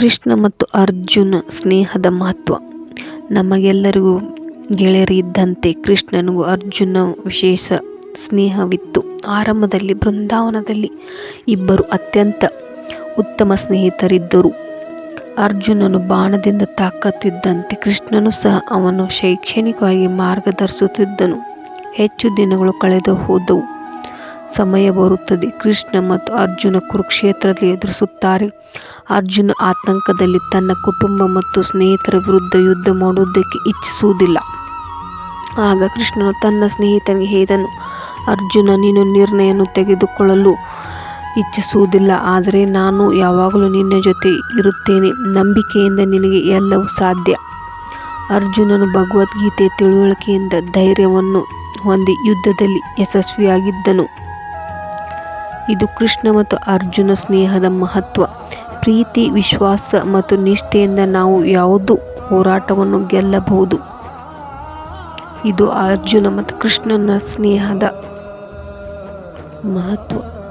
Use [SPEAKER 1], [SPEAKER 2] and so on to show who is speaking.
[SPEAKER 1] ಕೃಷ್ಣ ಮತ್ತು ಅರ್ಜುನ ಸ್ನೇಹದ ಮಹತ್ವ. ನಮಗೆಲ್ಲರಿಗೂ ಗೆಳೆಯರಿದ್ದಂತೆ ಕೃಷ್ಣನಿಗೂ ಅರ್ಜುನ ವಿಶೇಷ ಸ್ನೇಹವಿತ್ತು. ಆರಂಭದಲ್ಲಿ ಬೃಂದಾವನದಲ್ಲಿ ಇಬ್ಬರು ಅತ್ಯಂತ ಉತ್ತಮ ಸ್ನೇಹಿತರಿದ್ದರು. ಅರ್ಜುನನು ಬಾಣದಿಂದ ತಾಕತ್ತಿದ್ದಂತೆ ಕೃಷ್ಣನು ಸಹ ಅವನು ಶೈಕ್ಷಣಿಕವಾಗಿ ಮಾರ್ಗದರ್ಶಿಸುತ್ತಿದ್ದನು. ಹೆಚ್ಚು ದಿನಗಳು ಕಳೆದು ಹೋದವು. ಸಮಯ ಬರುತ್ತದೆ. ಕೃಷ್ಣ ಮತ್ತು ಅರ್ಜುನ ಕುರುಕ್ಷೇತ್ರದಲ್ಲಿ ಎದುರಿಸುತ್ತಾರೆ. ಅರ್ಜುನ ಆತಂಕದಲ್ಲಿ ತನ್ನ ಕುಟುಂಬ ಮತ್ತು ಸ್ನೇಹಿತರ ವಿರುದ್ಧ ಯುದ್ಧ ಮಾಡುವುದಕ್ಕೆ ಇಚ್ಛಿಸುವುದಿಲ್ಲ. ಆಗ ಕೃಷ್ಣನು ತನ್ನ ಸ್ನೇಹಿತನಿಗೆ ಹೇಳಿದನು, ಅರ್ಜುನ, ನೀನು ನಿರ್ಣಯವನ್ನು ತೆಗೆದುಕೊಳ್ಳಲು ಇಚ್ಛಿಸುವುದಿಲ್ಲ. ಆದರೆ ನಾನು ಯಾವಾಗಲೂ ನಿನ್ನ ಜೊತೆ ಇರುತ್ತೇನೆ. ನಂಬಿಕೆಯಿಂದ ನಿನಗೆ ಎಲ್ಲವೂ ಸಾಧ್ಯ. ಅರ್ಜುನನು ಭಗವದ್ಗೀತೆ ತಿಳುವಳಿಕೆಯಿಂದ ಧೈರ್ಯವನ್ನು ಹೊಂದಿ ಯುದ್ಧದಲ್ಲಿ ಯಶಸ್ವಿಯಾಗಿದ್ದನು. ಇದು ಕೃಷ್ಣ ಮತ್ತು ಅರ್ಜುನ ಸ್ನೇಹದ ಮಹತ್ವ. ಪ್ರೀತಿ, ವಿಶ್ವಾಸ ಮತ್ತು ನಿಷ್ಠೆಯಿಂದ ನಾವು ಯಾವುದು ಹೋರಾಟವನ್ನು ಗೆಲ್ಲಬಹುದು? ಇದು ಅರ್ಜುನ ಮತ್ತು ಕೃಷ್ಣನ ಸ್ನೇಹದ ಮಹತ್ವ.